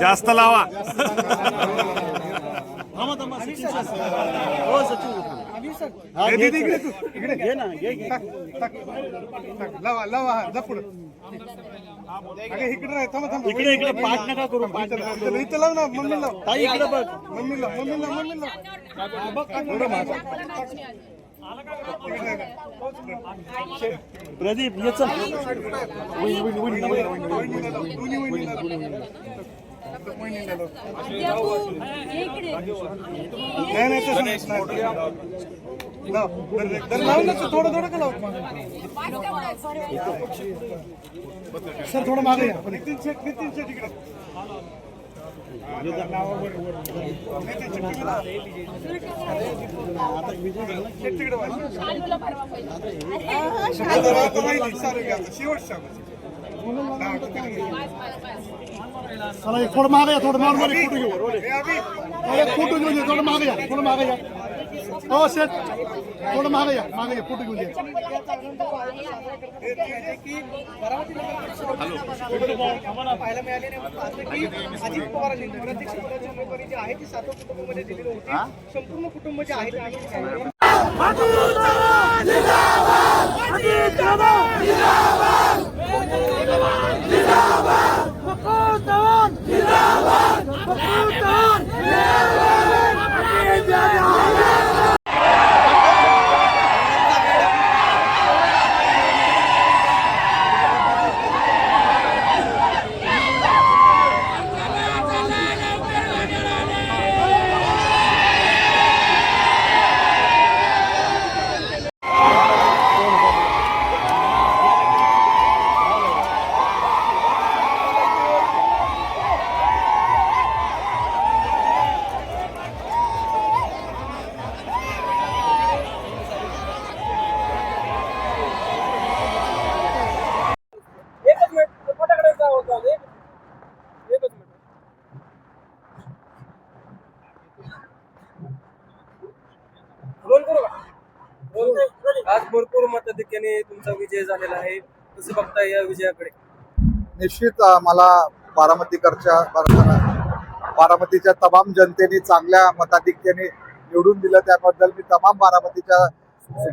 जास्त लावा लावा लावा हा पुढं इकडे इकडे इकडे पाठ नका करू पाठ नका करू. इथं लाव ना मम्मी लाव ताई इकडे बघ मम्मी लाव मम्मी लाव मम्मी लाव प्रदीप ये नाही नाही तसं नाही. लाव दर- दर लाव ना तू, थोडं थोडं का लाव सर थोडं मागे या नितीन शेट नितीन शेट इकडे नितीन शेट तिकडे लाव. शेट तिकडे वाच. आता आता राहिली सारं घ्या आता शेवट सांगा चला एक थोडं मागे या थोडं नॉर्मल एक फोटो घेऊ अरे फोटो घेऊन या थोडं मागे या थोडं मागे या. हो शेठ थोडं मागे या मागे या फोटो घेऊन संपूर्ण पाहायला मिळाले आहे दिलेली होती संपूर्ण कुटुंब जे आहे ते आम्ही एकच मिनिट फटाकडे होता एकच मिनिट रोल करू का रोल करू. आज भरपूर मताधिक्याने तुमचा विजय झालेला आहे. कसं बघताय या विजयाकडे? निश्चित मला बारामतीकरच्या बारा- बारामतीच्या तमाम जनतेने चांगल्या मताधिक्याने निवडून दिलं. त्याबद्दल मी तमाम बारामतीच्या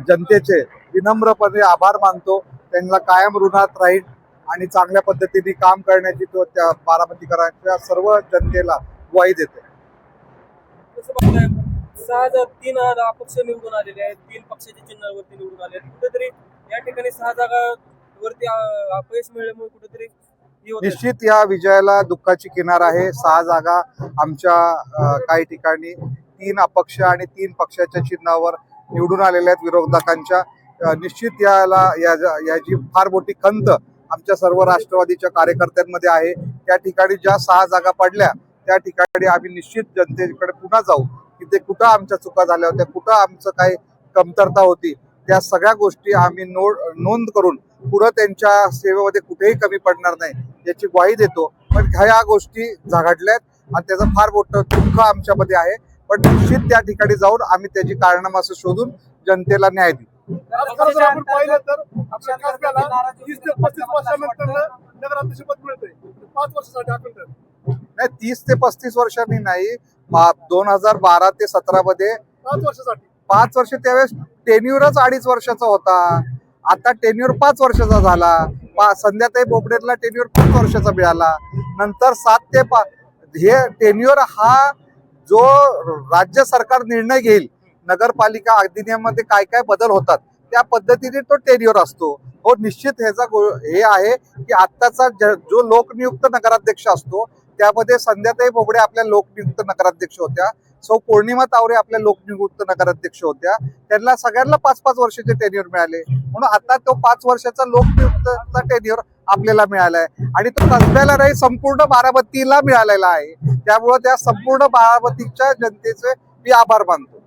जनतेचे विनम्रपणे आभार मानतो. त्यांना कायम ऋणात राहील आणि चांगल्या पद्धतीने काम करण्याची तो त्या बारामतीकरांच्या सर्व जनतेला ग्वाही देते. सहा हजार तीन अपक्ष निवडून आलेले आहेत. तीन पक्षाच्या चिन्हावरती निवडून आले आहेत. कुठेतरी या ठिकाणी सहा जागा वरती अपयश मिळाल्यामुळे कुठेतरी निश्चित या विजयाला दुःखाची किनार आहे. सहा जागा आमच्या काही ठिकाणी तीन अपक्ष आणि तीन पक्षाच्या चिन्हावर निवडून आलेल्या आहेत विरोधकांच्या. निश्चित याला या- याची फार मोठी खंत आमच्या सर्व राष्ट्रवादीच्या कार्यकर्त्यांमध्ये आहे. त्या ठिकाणी ज्या सहा जागा पडल्या त्या ठिकाणी आम्ही निश्चित जनतेकडे पुन्हा जाऊ. की ते कुठं आमच्या चुका झाल्या होत्या कुठं आमचं काही कमतरता होती त्या सगळ्या गोष्टी आम्ही नोड नोंद करून पुढं त्यांच्या सेवेमध्ये कुठेही कमी पडणार नाही याची ग्वाही देतो. पण ह्या गोष्टी झगडल्यात आणि त्याचं फार मोठं दुःख आमच्यामध्ये आहे. पण निश्चित त्या ठिकाणी जाऊन आम्ही त्याची कारणाम असं शोधून जनतेला न्याय देऊ. आपण पाहिलं तर आपल्या तीस ते पस्तीस वर्षानंतर नगराध्यक्षपद मिळतंय. पाच वर्षासाठी आपण नाही तीस ते पस्तीस वर्षांनी नाही दोन हजार बारा ते सतरा मध्ये पाच वर्षासाठी. पाच वर्ष त्यावेळेस टेन्युरच अडीच वर्षाचा होता. आता टेन्युर पाच वर्षाचा झाला. संध्याताई बोबडेला टेन्युर पाच वर्षाचा मिळाला. नंतर सात ते पा हे टेन्युर हा जो राज्य सरकार निर्णय घेईल नगरपालिका अधिनियमामध्ये काय काय बदल होतात त्या पद्धतीने तो टेन्युर असतो. हो निश्चित ह्याचा गो- हे आहे की आत्ताचा ज- जो लोकनियुक्त नगराध्यक्ष असतो त्यामध्ये संध्याताई बोबडे आपल्या लोकनियुक्त नगराध्यक्ष होत्या. सौ पौर्णिमा तावरे आपल्या लोकनियुक्त नगराध्यक्ष होत्या. त्यांना सगळ्यांना पाच पाच वर्षाचे टेन्युअर मिळाले. म्हणून आता तो पाच वर्षाचा लोकनियुक्तचा टेन्युअर आपल्याला मिळाला आहे आणि तो कसब्याला नाही संपूर्ण बारामतीला मिळालेला आहे. त्यामुळे त्या संपूर्ण बारामतीच्या जनतेचे मी आभार मानतो.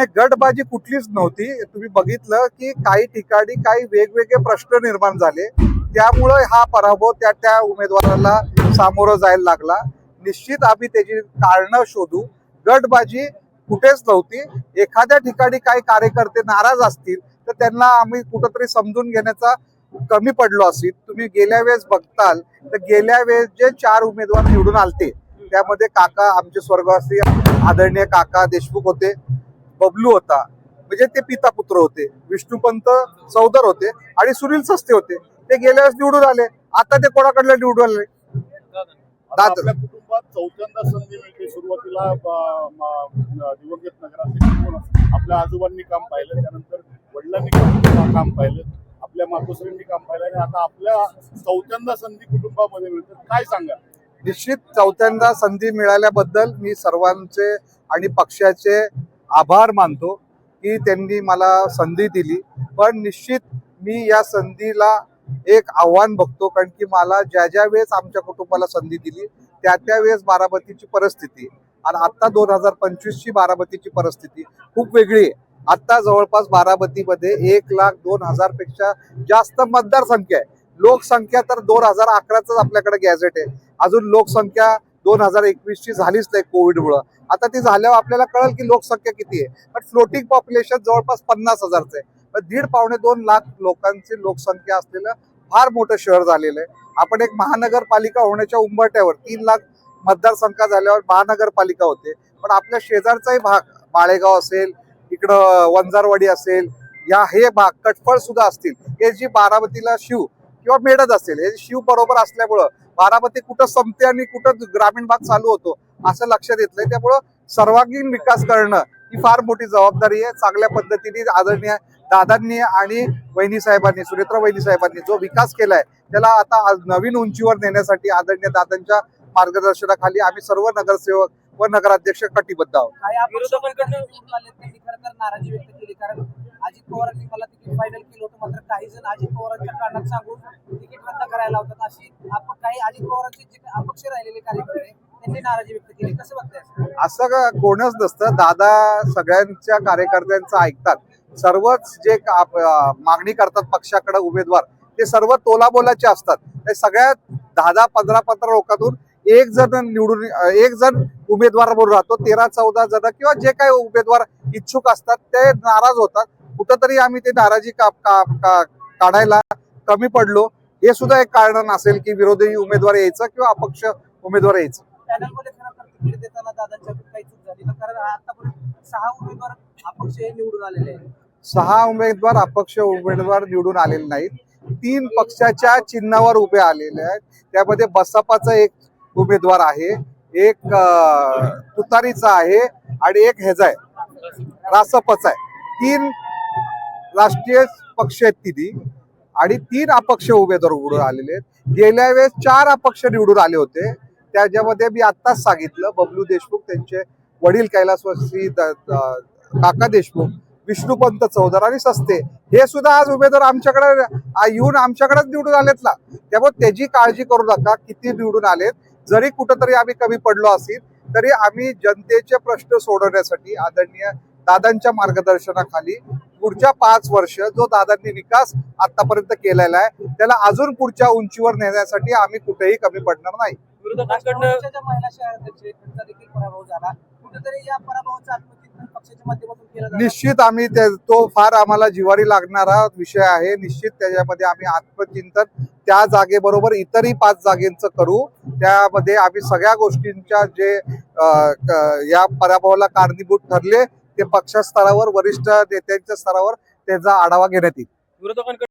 नाही गटबाजी कुठलीच नव्हती. तुम्ही बघितलं की काही ठिकाणी काही वेगवेगळे प्रश्न निर्माण झाले. त्यामुळं हा पराभव त्या त्या उमेदवाराला सामोरं जायला लागला. निश्चित आम्ही त्याची कारणं शोधू. गटबाजी कुठेच नव्हती. एखाद्या ठिकाणी काही कार्यकर्ते नाराज असतील तर त्यांना आम्ही कुठंतरी समजून घेण्याचा कमी पडलो असेल. तुम्ही गेल्या वेळेस बघताल तर गेल्या वेळेस जे चार उमेदवार निवडून आलते त्यामध्ये काका आमचे स्वर्गवासी आदरणीय काका देशमुख होते. बबलू होता म्हणजे ते पिता पुत्र होते. विष्णुपंत चौधर होते आणि सुनील सस्ते होते. ते गेल्या वेळेस निवडून आले आता ते कोणाकडलं निवडून आले? दाद- आपल्या कुटुंबात चौथ्यांदा संधी मिळते. सुरुवातीला दिवंगत म्हणून आपल्या आजोबांनी काम पाहिलं. त्यानंतर वडिलांनी काम काम पाहिलं. आपल्या मातोश्रींनी काम पाहिलं. आणि आता आपल्या चौथ्यांदा संधी कुटुंबामध्ये मिळते. काय सांगा निश्चित चौथ्यांदा संधी मिळाल्याबद्दल मी सर्वांचे आणि पक्षाचे आभार मानतो की त्यांनी मला संधी दिली. पण निश्चित मी या संधीला एक आव्हान बघतो कारण की मला ज्या ज्या वेळेस आमच्या कुटुंबाला संधी दिली त्या त्या वेळेस बारामतीची परिस्थिती आणि आत्ता दोन हजार पंचवीसची बारामतीची परिस्थिती खूप वेगळी आहे. आत्ता जवळपास बारामतीमध्ये एक लाख दोन हजारपेक्षा जास्त मतदारसंख्या आहे. लोकसंख्या तर दोन हजार अकराचंच आपल्याकडे गॅझेट आहे. अजून लोकसंख्या दोन हजार एकवीसची झालीच नाही कोविडमुळं. आता ती झाल्यावर आपल्याला कळेल की लोकसंख्या किती आहे. पण फ्लोटिंग पॉप्युलेशन जवळपास पन्नास हजारचं आहे. पण दीड पावणे दोन लाख लोकांची लोकसंख्या असलेलं फार मोठं शहर झालेलं आहे. आपण एक महानगरपालिका होण्याच्या उंबरट्यावर तीन लाख मतदारसंख्या झाल्यावर महानगरपालिका होते. पण आपल्या शेजारचाही भाग माळेगाव असेल इकडं वंजारवाडी असेल या हे भाग कटफळ सुद्धा असतील. हे जी बारामतीला शिव किंवा मेडत असेल. हे शिव बरोबर असल्यामुळं बारामती कुठं संपते आणि कुठं ग्रामीण भाग चालू होतो असं लक्षात येतलंय त्यामुळं सर्वांगीण विकास करणं ही फार मोठी जबाबदारी आहे. चांगल्या पद्धतीने आदरणीय दादांनी आणि वहिनी साहेबांनी सुनेत्रा वहिनी साहेबांनी जो विकास केलाय त्याला आता आज नवीन उंचीवर नेण्यासाठी आदरणीय दादांच्या मार्गदर्शनाखाली आम्ही सर्व नगरसेवक व नगराध्यक्ष कटिबद्ध आहोत. अजित पवारांनी मला तिकीट फायनल केलं होतं. मात्र काही जण अजित पवारांच्या कारणात सांगून तिकीट रद्द करायला होतात अशी आपण काही अजित पवारांचे जे अपक्ष राहिलेले कार्यकर्ते त्यांनी नाराजी व्यक्त केली. कसं बघताय? असं का- कोणच नसतं? दादा सगळ्यांच्या कार्यकर्त्यांचं ऐकतात. सर्वच जे का- मागणी करतात पक्षाकडे उमेदवार ते सर्व तोलाबोलाचे असतात. ते सगळ्या दहा दहा पंधरा पंधरा लोकांतून एक जण निवडून एक जण उमेदवार म्हणून राहतो. तेरा चौदा जण किंवा जे काही उमेदवार इच्छुक असतात ते नाराज होतात. कुठंतरी आम्ही ते नाराजी का, का, का, काढायला कमी पडलो. हे सुद्धा एक कारण असेल की विरोधी उमेदवार यायचं किंवा अपक्ष उमेदवार यायचं. सहा उमेदवार अपक्ष उमेदवार निवडून आलेले नाहीत. तीन पक्षाच्या चिन्हावर उभे आलेले आहेत. त्यामध्ये बसपाचा एक उमेदवार आहे. एक तुतारीचा आहे आणि एक ह्याचा आहे. रासपचा आहे. तीन राष्ट्रीय पक्ष आहेत तिन्ही. आणि तीन अपक्ष उमेदवार उघडून आलेले आहेत. गेल्या वेळेस चार अपक्ष निवडून आले होते. त्याच्यामध्ये मी आत्ताच सांगितलं बबलू देशमुख त्यांचे वडील कैलासवासी काका देशमुख विष्णुपंत चौधर आणि सस्ते. हे सुद्धा आज उमेदवार आमच्याकडे येऊन आमच्याकडेच निवडून आलेत ना. त्यामुळे त्याची काळजी करू नका किती निवडून आलेत. जरी कुठंतरी आम्ही कमी पडलो असेल तरी आम्ही जनतेचे प्रश्न सोडवण्यासाठी आदरणीय दादांच्या मार्गदर्शनाखाली पुढच्या पाच वर्ष जो दादांनी विकास आतापर्यंत केलेला आहे त्याला अजून पुढच्या उंचीवर नेण्यासाठी आम्ही कुठेही कमी पडणार नाही. विरोधकांकडनं महिला शहराध्यक्ष त्यांचा देखील पराभव झाला. कुठेतरी या पराभवाचं आत्मचिंतन पक्षाच्या माध्यमातून केलं जातं. निश्चित आम्ही ते तो फार आम्हाला जिवारी लागणारा विषय आहे. निश्चित त्याच्यामध्ये आम्ही आत्मचिंतन त्या जागेबरोबर इतरही पाच जागेंचं करू. त्यामध्ये आम्ही सगळ्या गोष्टींच्या जे या पराभवाला कारणीभूत ठरले ते पक्षस्तरावर वरिष्ठ नेत्यांच्या स्तरावर त्याचा आढावा घेण्यात येईल. विरोधकांकडे